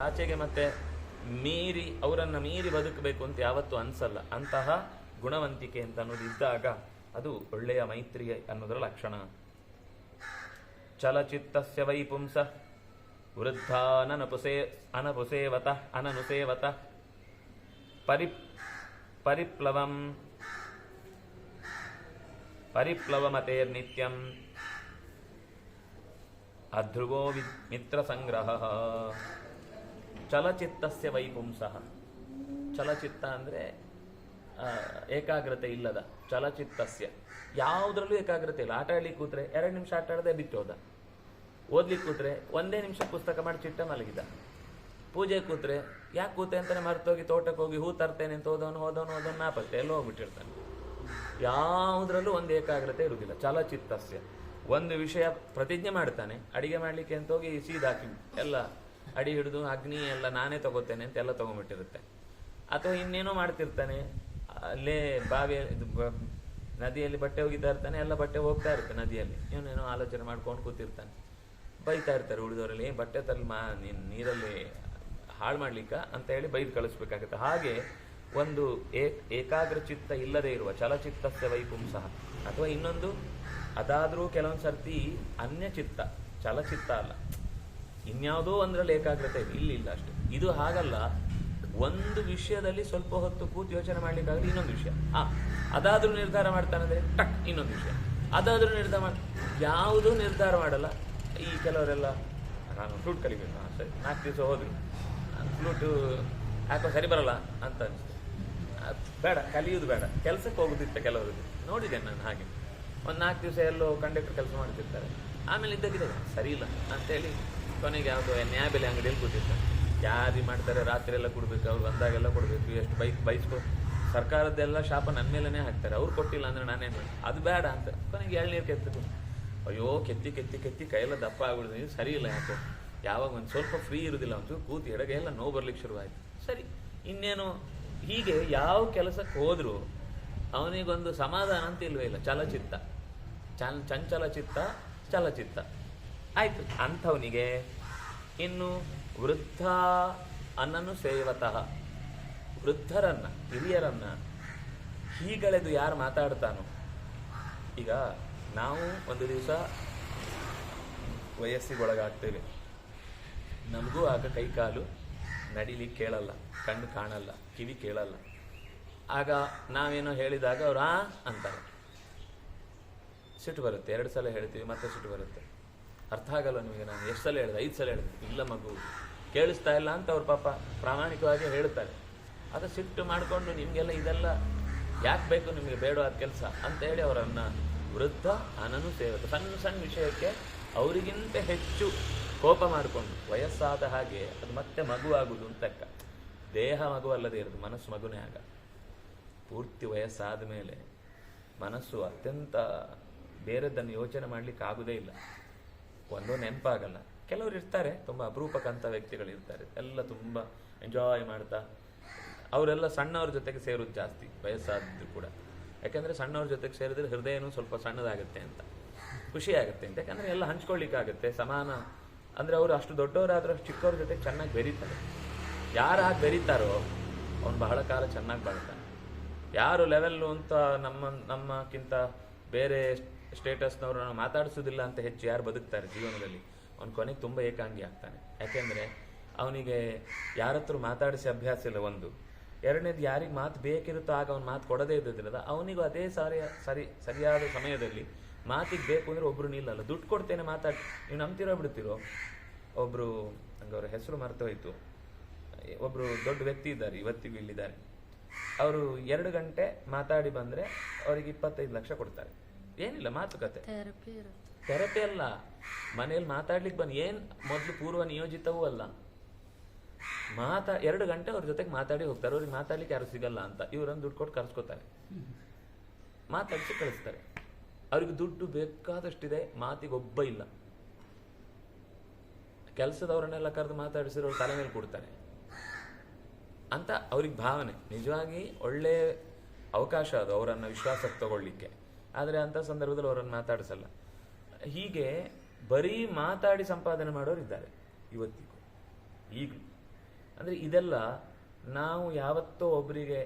ಆಚೆಗೆ ಮತ್ತೆ ಮೀರಿ, ಅವರನ್ನ ಮೀರಿ ಬದುಕಬೇಕು ಅಂತ ಯಾವತ್ತೂ ಅನ್ಸಲ್ಲ. ಅಂತಹ ಗುಣವಂತಿಕೆ ಅಂತ ಅನ್ನೋದು ಇದ್ದಾಗ ಅದು ಒಳ್ಳೆಯ ಮೈತ್ರಿ ಅನ್ನೋದರ ಲಕ್ಷಣ. ಚಲಚಿತ್ತಸ್ಯ ವೈಪುಂಸ ವೃದ್ಧಾನನಪುಸೇ ಅನಪುಸೇವತ, ಅನನುಸೇವತ. ಪರಿ ಪರಿಪ್ಲವಂ, ಪರಿಪ್ಲವಮತೇರ್ನಿತ್ಯಂ. ಅಧ್ರುವೋ ಮಿತ್ರ ಮಿತ್ರಸಂಗ್ರಹ. ಚಲಚಿತ್ತಸ್ಯ ವೈಪುಂಸಃ. ಚಲಚಿತ್ತ ಅಂದರೆ ಏಕಾಗ್ರತೆ ಇಲ್ಲದ ಚಲಚಿತ್ತಸ್ಯ. ಯಾವುದ್ರಲ್ಲೂ ಏಕಾಗ್ರತೆ ಇಲ್ಲ. ಆಟ ಆಡ್ಲಿಕ್ಕೆ ಕೂತ್ರೆ ಎರಡು ನಿಮಿಷ ಆಟ ಆಡದೆ ಬಿತ್ತೋದ ಓದ್ಲಿಕ್ಕೆ ಕೂತ್ರೆ ಒಂದೇ ನಿಮಿಷ ಪುಸ್ತಕ ಮಾಡಿ ಚಿಟ್ಟ ಮಲಗಿದ. ಪೂಜೆ ಕೂತ್ರೆ ಯಾಕೆ ಕೂತೆ ಅಂತಾನೆ ಮರ್ತೋಗಿ ತೋಟಕ್ಕೆ ಹೋಗಿ ಹೂ ತರ್ತೇನೆ ಅಂತ ಹೋದವನು ಹೋದವನು ಹೋದವನು ನಾಪತ್ತೆ. ಎಲ್ಲ ಹೋಗ್ಬಿಟ್ಟಿರ್ತಾನೆ. ಯಾವುದ್ರಲ್ಲೂ ಒಂದು ಏಕಾಗ್ರತೆ ಇರುವುದಿಲ್ಲ. ಚಲಚಿತ್ತಸ್ಯ. ಒಂದು ವಿಷಯ ಪ್ರತಿಜ್ಞೆ ಮಾಡ್ತಾನೆ. ಅಡಿಗೆ ಮಾಡ್ಲಿಕ್ಕೆ ಅಂತ ಹೋಗಿ ಸೀದಾಕಿ ಎಲ್ಲ ಅಡಿ ಹಿಡಿದು, ಅಗ್ನಿ ಎಲ್ಲ ನಾನೇ ತಗೋತೇನೆ ಅಂತ ಎಲ್ಲ ತಗೊಂಡ್ಬಿಟ್ಟಿರುತ್ತೆ. ಅಥವಾ ಇನ್ನೇನೋ ಮಾಡ್ತಿರ್ತಾನೆ. ಅಲ್ಲೇ ಬಾವಿ ನದಿಯಲ್ಲಿ ಬಟ್ಟೆ ಹೋಗಿದ್ದಾ ಇರ್ತಾನೆ, ಎಲ್ಲ ಬಟ್ಟೆ ಹೋಗ್ತಾ ಇರುತ್ತೆ ನದಿಯಲ್ಲಿ. ಇವನೇನೋ ಆಲೋಚನೆ ಮಾಡ್ಕೊಂಡು ಕೂತಿರ್ತಾನೆ. ಬೈತಾ ಇರ್ತಾರೆ ಉಳಿದವರಲ್ಲಿ ಬಟ್ಟೆ ತಲ್ಲಿ ಮಾ, ನೀನ್ ನೀರಲ್ಲಿ ಹಾಳು ಮಾಡ್ಲಿಕ್ಕ? ಅಂತ ಹೇಳಿ ಬೈದು ಕಳಿಸ್ಬೇಕಾಗುತ್ತೆ. ಹಾಗೆ ಒಂದು ಏಕ್ ಏಕಾಗ್ರ ಚಿತ್ತ ಇಲ್ಲದೆ ಇರುವ ಚಲಚಿತ್ತಸ್ಯ ವೈಪುಂಸಃ. ಅಥವಾ ಇನ್ನೊಂದು, ಅದಾದರೂ ಕೆಲವೊಂದು ಸರ್ತಿ ಅನ್ಯ ಚಿತ್ತ ಚಲಚಿತ್ತ ಅಲ್ಲ. ಇನ್ಯಾವುದೋ ಒಂದರಲ್ಲಿ ಏಕಾಗ್ರತೆ ಇದೆ. ಇಲ್ಲಿ ಇಲ್ಲ ಅಷ್ಟೇ. ಇದು ಹಾಗಲ್ಲ. ಒಂದು ವಿಷಯದಲ್ಲಿ ಸ್ವಲ್ಪ ಹೊತ್ತು ಕೂತು ಯೋಚನೆ ಮಾಡ್ಲಿಕ್ಕಾಗಲಿ ಇನ್ನೊಂದು ವಿಷಯ. ಆ ಅದಾದ್ರೂ ನಿರ್ಧಾರ ಮಾಡ್ತಾನಂದ್ರೆ ಟಕ್, ಇನ್ನೊಂದು ವಿಷಯ. ಅದಾದ್ರೂ ನಿರ್ಧಾರ ಮಾಡಿ, ಯಾವುದೂ ನಿರ್ಧಾರ ಮಾಡಲ್ಲ. ಈ ಕೆಲವರೆಲ್ಲ, ನಾನು ಫ್ಲೂಟ್ ಕಲಿಬೇಕು. ಸರಿ. ನಾಲ್ಕು ದಿವಸ ಹೋದ್ರು. ಫ್ಲೂಟು ಯಾಕೋ ಸರಿ ಬರಲ್ಲ ಅಂತ ಅನಿಸ್ತು. ಬೇಡ ಕಲಿಯೋದು ಬೇಡ. ಕೆಲಸಕ್ಕೆ ಹೋಗುದಿತ್ತ ಕೆಲವರು. ನೋಡಿದೆ ನಾನು ಹಾಗೆ. ಒಂದು ನಾಲ್ಕು ದಿವಸ ಎಲ್ಲೋ ಕಂಡಕ್ಟರ್ ಕೆಲಸ ಮಾಡ್ತಿರ್ತಾರೆ. ಆಮೇಲೆ ಇದ್ದಕ್ಕಿದೆ. ಸರಿ ಇಲ್ಲ ಅಂತೇಳಿ ಕೊನೆಗೆ ಯಾವುದೋ ನ್ಯಾಯಬೆಲೆ ಅಂಗಡಿಯಲ್ಲಿ ಕೂತಿರ್ತಾರೆ ಯಾರು ಮಾಡ್ತಾರೆ, ರಾತ್ರಿ ಎಲ್ಲ ಕೊಡಬೇಕು, ಅವ್ರು ಬಂದಾಗೆಲ್ಲ ಕೊಡಬೇಕು, ಎಷ್ಟು ಬೈಕ್ ಬೈಸ್ಕೊ ಸರ್ಕಾರದ್ದೆಲ್ಲ ಶಾಪ ನನ್ನ ಮೇಲೇ ಹಾಕ್ತಾರೆ. ಅವ್ರು ಕೊಟ್ಟಿಲ್ಲ ಅಂದ್ರೆ ನಾನೇನು ಮಾಡಿ ಅದು ಬೇಡ ಅಂತ. ಕೊನೆಗೆ ಎಳ್ನೀರು ಕೆತ್ತಬೇಕು ಅಯ್ಯೋ, ಕೆತ್ತಿ ಕೆತ್ತಿ ಕೆತ್ತಿ ಕೈಯೆಲ್ಲ ದಪ್ಪ ಆಗ್ಬಿಡುದು ಇದು ಸರಿ ಇಲ್ಲ ಯಾಕೋ? ಯಾವಾಗ ಒಂದು ಸ್ವಲ್ಪ ಫ್ರೀ ಇರೋದಿಲ್ಲ ಒಂದು ಕೂತು ಎಡಗೆ ಎಲ್ಲ ನೋವು ಬರ್ಲಿಕ್ಕೆ ಶುರುವಾಯಿತು. ಸರಿ, ಇನ್ನೇನು? ಹೀಗೆ ಯಾವ ಕೆಲಸಕ್ಕೆ ಹೋದರೂ ಅವನಿಗೊಂದು ಸಮಾಧಾನ ಅಂತ ಇಲ್ವೇ ಇಲ್ಲ. ಚಲಚಿತ್ತ. ಚಂಚಲ ಚಿತ್ತ ಚಲಚಿತ್ತ. ಆಯಿತು. ಅಂಥವನಿಗೆ ಇನ್ನು ವೃದ್ಧ ಅನ್ನನು ಸೇವತಃ. ವೃದ್ಧರನ್ನ, ಹಿರಿಯರನ್ನ ಹೀಗಳೆದು ಯಾರು ಮಾತಾಡ್ತಾನೋ, ಈಗ ನಾವು ಒಂದು ದಿವಸ ವಯಸ್ಸಿಗೊಳಗಾಗ್ತೇವೆ. ನಮಗೂ ಆಗ ಕೈ ಕಾಲು ನಡಿಲಿಕ್ಕೆ ಕೇಳಲ್ಲ, ಕಣ್ಣು ಕಾಣಲ್ಲ, ಕಿವಿ ಕೇಳಲ್ಲ. ಆಗ ನಾವೇನೋ ಹೇಳಿದಾಗ ಅವ್ರು, ಆ ಅಂತಾರೆ. ಸಿಟ್ಟು ಬರುತ್ತೆ, ಎರಡು ಸಲ ಹೇಳ್ತೀವಿ, ಮತ್ತೆ ಸಿಟ್ಟು ಬರುತ್ತೆ. ಅರ್ಥ ಆಗಲ್ಲ ನಿಮಗೆ ನಾನು ಎಷ್ಟು ಸಲ ಹೇಳಿದೆ? ಐದು ಸಲ ಹೇಳಿದೆ. ಇಲ್ಲ ಮಗು. ಕೇಳಿಸ್ತಾ ಇಲ್ಲ ಅಂತ ಅವ್ರ ಪಾಪ ಪ್ರಾಮಾಣಿಕವಾಗಿ ಹೇಳ್ತಾರೆ ಅದು ಸಿಟ್ಟು ಮಾಡಿಕೊಂಡು ನಿಮಗೆಲ್ಲ ಇದೆಲ್ಲ ಯಾಕೆ ಬೇಕು ನಿಮಗೆ ಬೇಡ ಆದ ಕೆಲಸ ಅಂತ ಹೇಳಿ ಅವರನ್ನ ವೃದ್ಧ ಅನನು ಸೇವಕ. ಸಣ್ಣ ಸಣ್ಣ ವಿಷಯಕ್ಕೆ ಅವರಿಗಿಂತ ಹೆಚ್ಚು ಕೋಪ ಮಾಡಿಕೊಂಡು ವಯಸ್ಸಾದ ಹಾಗೆ ಅದು ಮತ್ತೆ ಮಗು ಆಗುವುದು ಅಂತಕ್ಕ ದೇಹ ಮಗು ಅಲ್ಲದೆ ಇರೋದು, ಮನಸ್ಸು ಮಗುನೇ ಆಗ. ಪೂರ್ತಿ ವಯಸ್ಸಾದ ಮೇಲೆ ಮನಸ್ಸು ಅತ್ಯಂತ ಬೇರೆದನ್ನು ಯೋಚನೆ ಮಾಡ್ಲಿಕ್ಕೆ ಆಗುದೇ ಇಲ್ಲ. ಒಂದು ನೆನಪಾಗಲ್ಲ. ಕೆಲವರು ಇರ್ತಾರೆ, ತುಂಬ ಅಪರೂಪಕ್ಕಂಥ ವ್ಯಕ್ತಿಗಳು ಇರ್ತಾರೆ. ಎಲ್ಲ ತುಂಬ ಎಂಜಾಯ್ ಮಾಡ್ತಾ, ಅವರೆಲ್ಲ ಸಣ್ಣವ್ರ ಜೊತೆಗೆ ಸೇರೋದು ಜಾಸ್ತಿ ವಯಸ್ಸಾದ್ರು ಕೂಡ. ಯಾಕೆಂದರೆ ಸಣ್ಣವ್ರ ಜೊತೆಗೆ ಸೇರಿದ್ರೆ ಹೃದಯನೂ ಸ್ವಲ್ಪ ಸಣ್ಣದಾಗುತ್ತೆ ಅಂತ, ಖುಷಿ ಆಗುತ್ತೆ ಅಂತ. ಯಾಕಂದ್ರೆ ಎಲ್ಲ ಹಂಚ್ಕೊಳ್ಳಿಕ್ಕಾಗುತ್ತೆ, ಸಮಾನ. ಅಂದ್ರೆ ಅವರು ಅಷ್ಟು ದೊಡ್ಡವರಾದರೂ ಅಷ್ಟು ಚಿಕ್ಕವ್ರ ಜೊತೆಗೆ ಚೆನ್ನಾಗಿ ಬೆರೀತಾರೆ. ಯಾರು ಬೆರೀತಾರೋ, ಅವ್ನು ಬಹಳ ಕಾಲ ಚೆನ್ನಾಗಿ ಬಾಳ್ತಾನೆ. ಯಾರು ಲೆವೆಲ್ಲು ಅಂತ ನಮ್ಮ, ನಮ್ಮಕ್ಕಿಂತ ಬೇರೆ ಸ್ಟೇಟಸ್ನವರು ನಾನು ಮಾತಾಡಿಸೋದಿಲ್ಲ ಅಂತ ಹೆಚ್ಚು ಯಾರು ಬದುಕ್ತಾರೆ ಜೀವನದಲ್ಲಿ. ಅವ್ನು ಕೊನೆಗೆ ತುಂಬ ಏಕಾಂಗಿ ಆಗ್ತಾನೆ. ಯಾಕೆಂದರೆ ಅವನಿಗೆ ಯಾರತ್ರ ಮಾತಾಡಿಸಿ ಅಭ್ಯಾಸ ಇಲ್ಲ ಒಂದು. ಎರಡನೇದು ಯಾರಿಗೆ ಮಾತು ಬೇಕಿರುತ್ತೋ ಆಗ ಅವ್ನು ಮಾತು ಕೊಡದೇ ಇದ್ದದ್ರಿಂದ ಅವನಿಗೂ ಅದೇ ಸಾರಿ ಸರಿ, ಸರಿಯಾದ ಸಮಯದಲ್ಲಿ ಮಾತಿಗೆ ಬೇಕು ಅಂದರೆ ಒಬ್ಬರು ನಿಲ್ಲಲ್ಲ. ದುಡ್ಡು ಕೊಡ್ತೇನೆ ಮಾತಾಡಿ, ನೀವು ನಂಬ್ತಿರೋ ಬಿಡ್ತಿರೋ? ಒಬ್ಬರು ನಂಗೆ ಅವರ ಹೆಸರು ಮರ್ತೋಯ್ತು. ಒಬ್ಬರು ದೊಡ್ಡ ವ್ಯಕ್ತಿ ಇದ್ದಾರೆ, ಇವತ್ತಿಗೂ ಇಲ್ಲಿದ್ದಾರೆ. ಅವರು ಎರಡು ಗಂಟೆ ಮಾತಾಡಿ ಬಂದರೆ ಅವರಿಗೆ ಇಪ್ಪತ್ತೈದು ಲಕ್ಷ ಕೊಡ್ತಾರೆ. ಏನಿಲ್ಲ ಮಾತುಕತೆ ಥೆರಪಿ ಅಲ್ಲ. ಮನೇಲಿ ಮಾತಾಡ್ಲಿಕ್ಕೆ ಬಂದು ಏನ್ ಮೊದಲು ಪೂರ್ವ ನಿಯೋಜಿತವೂ ಅಲ್ಲ. ಮಾತಾ ಎರಡು ಗಂಟೆ ಅವ್ರ ಜೊತೆಗೆ ಮಾತಾಡಿ ಹೋಗ್ತಾರೆ. ಅವ್ರಿಗೆ ಮಾತಾಡ್ಲಿಕ್ಕೆ ಯಾರು ಸಿಗಲ್ಲ ಅಂತ. ಇವರನ್ನು ದುಡ್ಡು ಕೊಟ್ಟು ಕರ್ಸ್ಕೊತಾರೆ. ಮಾತಾಡಿಸಿ ಕಳಿಸ್ತಾರೆ. ಅವ್ರಿಗೆ ದುಡ್ಡು ಬೇಕಾದಷ್ಟಿದೆ ಮಾತಿಗೆ ಒಬ್ಬ ಇಲ್ಲ. ಕೆಲಸದವರನ್ನೆಲ್ಲ ಕರೆದು ಮಾತಾಡಿಸಿರೋ ತಲೆ ಮೇಲೆ ಕೊಡ್ತಾರೆ. ಅಂತ ಅವ್ರಿಗೆ ಭಾವನೆ. ನಿಜವಾಗಿ ಒಳ್ಳೆ ಅವಕಾಶ ಅದು ಅವರನ್ನ ವಿಶ್ವಾಸಕ್ಕೆ ತಗೊಳ್ಳಿಕ್ಕೆ. ಆದರೆ ಅಂಥ ಸಂದರ್ಭದಲ್ಲಿ ಅವರನ್ನು ಮಾತಾಡಿಸಲ್ಲ. ಹೀಗೆ ಬರೀ ಮಾತಾಡಿ ಸಂಪಾದನೆ ಮಾಡೋರು ಇದ್ದಾರೆ ಇವತ್ತಿಗೂ ಈಗಲೂ. ಅಂದರೆ ಇದೆಲ್ಲ ನಾವು ಯಾವತ್ತೋ ಒಬ್ಬರಿಗೆ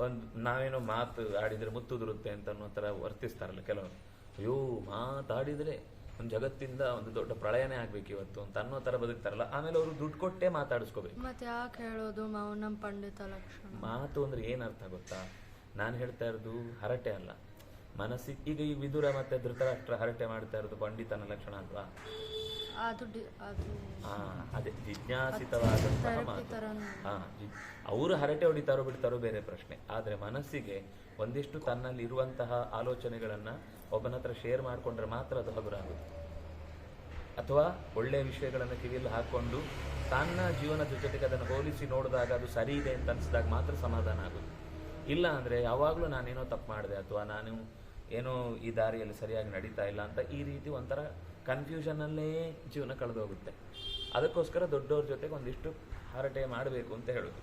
ಒಂದು ನಾವೇನೋ ಮಾತು ಆಡಿದರೆ ಮುತ್ತುದುರುತ್ತೆ ಅಂತ ಅನ್ನೋ ಥರ ವರ್ತಿಸ್ತಾರಲ್ಲ ಕೆಲವರು. ಅಯ್ಯೋ ಮಾತಾಡಿದರೆ ಒಂದು ಜಗತ್ತಿಂದ ಒಂದು ದೊಡ್ಡ ಪ್ರಳಯನೇ ಆಗ್ಬೇಕು ಇವತ್ತು ಅಂತ ಅನ್ನೋ ಥರ ಬದುಕ್ತಾರಲ್ಲ. ಆಮೇಲೆ ಅವರು ದುಡ್ಡು ಕೊಟ್ಟೇ ಮಾತಾಡಿಸ್ಕೋಬೇಕು. ಮತ್ತೆ ಯಾಕೆ ಹೇಳೋದು? ನಮ್ಮ ಪಂಡಿತ ಲಕ್ಷಣ ಮಾತು ಅಂದ್ರೆ ಏನರ್ಥ ಅರ್ಥ ಗೊತ್ತಾ? ನಾನು ಹೇಳ್ತಾ ಇರೋದು ಹರಟೆ ಅಲ್ಲ. ಮನಸ್ಸಿ ಈಗ ಈ ವಿದುರ ಮತ್ತೆ ಧೃತರಾಷ್ಟ್ರ ಹರಟೆ ಮಾಡ್ತಾ ಇರೋದು ಪಂಡಿತನ ಲಕ್ಷಣ ಅಲ್ವಾ? ಅದು ಡಿ- ಅದು ಆ ಅದೇ ಜಿಜ್ಞಾಸಿತವಾದಂತಹ Therapy ಮಾತು ಥರನೇ. ಹಾ ಅವರು ಹರಟೆ ಹೊಡಿತಾರೋ ಬಿಡ್ತಾರೋ ಬೇರೆ ಪ್ರಶ್ನೆ. ಆದ್ರೆ ಮನಸ್ಸಿಗೆ ಒಂದಿಷ್ಟು ತನ್ನಲ್ಲಿ ಇರುವಂತಹ ಆಲೋಚನೆಗಳನ್ನ ಒಬ್ಬನ ಹತ್ರ ಶೇರ್ ಮಾಡ್ಕೊಂಡ್ರೆ ಮಾತ್ರ ಅದು ಹಗುರಾಗುತ್ತೆ ಅಥವಾ ಒಳ್ಳೆ ವಿಷಯಗಳನ್ನು ಕಿವಿಯಲ್ಲಿ ಹಾಕೊಂಡು ತನ್ನ ಜೀವನದ ಜೊತೆಗೆ ಅದನ್ನು ಹೋಲಿಸಿ ನೋಡಿದಾಗ ಅದು ಸರಿ ಇದೆ ಅಂತ ಅನ್ಸಿದಾಗ ಮಾತ್ರ ಸಮಾಧಾನ ಆಗುತ್ತೆ ಇಲ್ಲ ಅಂದ್ರೆ ಯಾವಾಗಲೂ ನಾನೇನೋ ತಪ್ಪು ಮಾಡಿದೆ ಅಥವಾ ನಾನು ಏನೋ ಈ ದಾರಿಯಲ್ಲಿ ಸರಿಯಾಗಿ ನಡೀತಾ ಇಲ್ಲ ಅಂತ ಈ ರೀತಿ ಒಂಥರ ಕನ್ಫ್ಯೂಷನಲ್ಲೇ ಜೀವನ ಕಳೆದೋಗುತ್ತೆ. ಅದಕ್ಕೋಸ್ಕರ ದೊಡ್ಡವ್ರ ಜೊತೆಗೆ ಒಂದಿಷ್ಟು ಹರಟೆ ಮಾಡಬೇಕು ಅಂತ ಹೇಳೋದು.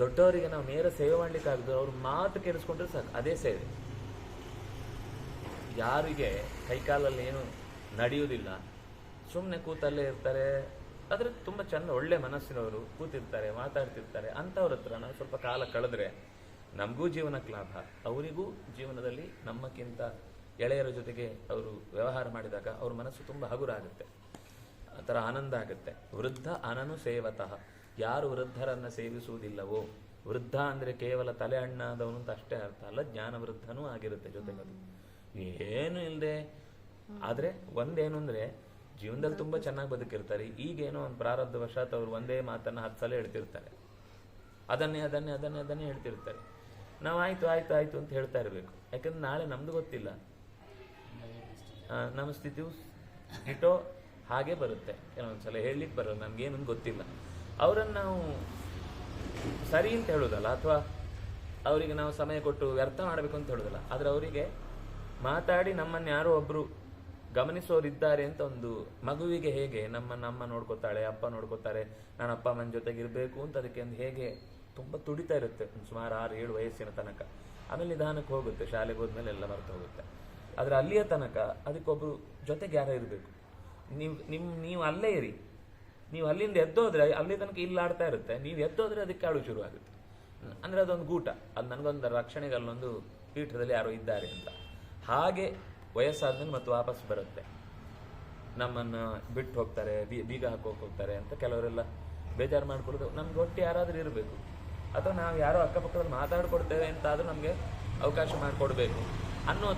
ದೊಡ್ಡವರಿಗೆ ನಾವು ನೇರ ಸೇವೆ ಮಾಡ್ಲಿಕ್ಕೆ ಆಗುದು ಅವ್ರ ಮಾತು ಕೇಳಿಸ್ಕೊಂಡ್ರೆ ಸಾಕು, ಅದೇ ಸೇವೆ. ಯಾರಿಗೆ ಕೈಕಾಲಲ್ಲಿ ಏನು ನಡೆಯುವುದಿಲ್ಲ ಸುಮ್ಮನೆ ಕೂತಲ್ಲೇ ಇರ್ತಾರೆ, ಆದರೆ ತುಂಬಾ ಚೆಂದ ಒಳ್ಳೆ ಮನಸ್ಸಿನವರು ಕೂತಿರ್ತಾರೆ, ಮಾತಾಡ್ತಿರ್ತಾರೆ, ಅಂಥವ್ರ ಹತ್ರ ಸ್ವಲ್ಪ ಕಾಲ ಕಳೆದ್ರೆ ನಮಗೂ ಜೀವನಕ್ಕೆ ಲಾಭ. ಅವರಿಗೂ ಜೀವನದಲ್ಲಿ ನಮ್ಮಕ್ಕಿಂತ ಎಳೆಯರ ಜೊತೆಗೆ ಅವರು ವ್ಯವಹಾರ ಮಾಡಿದಾಗ ಅವ್ರ ಮನಸ್ಸು ತುಂಬ ಹಗುರಾಗುತ್ತೆ. ಆ ಥರ ಆನಂದ ಆಗುತ್ತೆ. ವೃದ್ಧ ಅನನು ಸೇವತಃ. ಯಾರು ವೃದ್ಧರನ್ನು ಸೇವಿಸುವುದಿಲ್ಲವೋ? ವೃದ್ಧ ಅಂದರೆ ಕೇವಲ ತಲೆ ಹಣ್ಣಾದವನು ಅಂತ ಅಷ್ಟೇ ಅರ್ಥ ಅಲ್ಲ, ಜ್ಞಾನ ವೃದ್ಧನೂ ಆಗಿರುತ್ತೆ ಜೊತೆಗೆ ಅದು ಏನು ಇಲ್ಲದೆ ಆದರೆ ಒಂದೇನು ಅಂದರೆ ಜೀವನದಲ್ಲಿ ತುಂಬ ಚೆನ್ನಾಗಿ ಬದುಕಿರ್ತಾರೆ. ಈಗೇನೋ ಒಂದು ಪ್ರಾರಬ್ಧ ವಶಾತ್ ಅವರು ಒಂದೇ ಮಾತನ್ನು ಹತ್ತು ಸಲ ಹೇಳ್ತಿರ್ತಾರೆ. ಅದನ್ನೇ ಅದನ್ನೇ ಅದನ್ನೇ ಅದನ್ನೇ ಹೇಳ್ತಿರ್ತಾರೆ. ನಾವು ಆಯ್ತು ಆಯ್ತು ಆಯ್ತು ಅಂತ ಹೇಳ್ತಾ ಇರಬೇಕು. ಯಾಕಂದ್ರೆ ನಾಳೆ ನಮ್ದು ಗೊತ್ತಿಲ್ಲ. ನಮ್ಮ ಸ್ಥಿತಿ ಇಟೋ ಹಾಗೆ ಬರುತ್ತೆ. ಕೆಲವೊಂದ್ಸಲ ಹೇಳಲಿಕ್ಕೆ ಬರಲ್ಲ ನಮ್ಗೇನು ಗೊತ್ತಿಲ್ಲ. ಅವರನ್ನು ನಾವು ಸರಿ ಅಂತ ಹೇಳೋದಲ್ಲ, ಅಥವಾ ಅವರಿಗೆ ನಾವು ಸಮಯ ಕೊಟ್ಟು ವ್ಯರ್ಥ ಮಾಡಬೇಕು ಅಂತ ಹೇಳೋದಲ್ಲ, ಆದರೆ ಅವರಿಗೆ ಮಾತಾಡಿ ನಮ್ಮನ್ನು ಯಾರೋ ಒಬ್ರು ಗಮನಿಸೋರಿದ್ದಾರೆ ಅಂತ ಒಂದು ಮಗುವಿಗೆ ಹೇಗೆ, ನಮ್ಮ ಅಮ್ಮ ನೋಡ್ಕೋತಾಳೆ, ಅಪ್ಪ ನೋಡ್ಕೋತಾರೆ ನಾನು ಅಪ್ಪ ಅಮ್ಮನ ಜೊತೆಗಿರಬೇಕು ಅಂತ ಅದಕ್ಕೆ ಒಂದು ಹೇಗೆ ತುಂಬಾ ತುಡಿತಾ ಇರುತ್ತೆ ಸುಮಾರು ಆರು, ಏಳು ವಯಸ್ಸಿನ ತನಕ. ಆಮೇಲೆ ನಿಧಾನಕ್ಕೆ ಹೋಗುತ್ತೆ, ಶಾಲೆಗೆ ಹೋದ್ಮೇಲೆ ಎಲ್ಲ ಮರ್ತು ಹೋಗುತ್ತೆ. ಆದರೆ ಅಲ್ಲಿಯ ತನಕ ಅದಕ್ಕೊಬ್ಬರು ಜೊತೆಗೆ ಯಾರೋ ಇರಬೇಕು. ನೀವು ನಿಮ್ಮ ನೀವು ಅಲ್ಲೇ ಇರಿ. ನೀವು ಅಲ್ಲಿಂದ ಎದ್ದೋದ್ರೆ ಅಲ್ಲಿ ತನಕ ಇಲ್ಲಿ ಆಡ್ತಾ ಇರುತ್ತೆ. ನೀವು ಎದ್ದೋದ್ರೆ ಅದಕ್ಕೆ ಆಳು ಶುರು ಆಗುತ್ತೆ. ಅಂದರೆ ಅದೊಂದು ಗೂಟ. ಅದು ನನಗೊಂದು ರಕ್ಷಣೆಗೆ ಅಲ್ಲೊಂದು ಪೀಠದಲ್ಲಿ ಯಾರೋ ಇದ್ದಾರೆ ಅಂತ. ಹಾಗೆ ವಯಸ್ಸಾದ್ಮೇಲೆ ಮತ್ತೆ ವಾಪಸ್ ಬರುತ್ತೆ. ನಮ್ಮನ್ನು ಬಿಟ್ಟು ಹೋಗ್ತಾರೆ ಬೀಗ ಹಾಕೋಕೆ ಹೋಗ್ತಾರೆ ಅಂತ ಕೆಲವರೆಲ್ಲ ಬೇಜಾರು ಮಾಡ್ಕೊಳ್ಳೋದು. ನಮ್ಗೆ ಒಟ್ಟು ಯಾರಾದರೂ ಇರಬೇಕು. ಅಥವಾ ನಾವು ಯಾರೋ ಅಕ್ಕಪಕ್ಕದಲ್ಲಿ ಮಾತಾಡ್ಕೊಡ್ತೇವೆ ಅಂತ ಆದ್ರೂ ನಮಗೆ ಅವಕಾಶ ಮಾಡಿಕೊಡ್ಬೇಕು ಅನ್ನೋ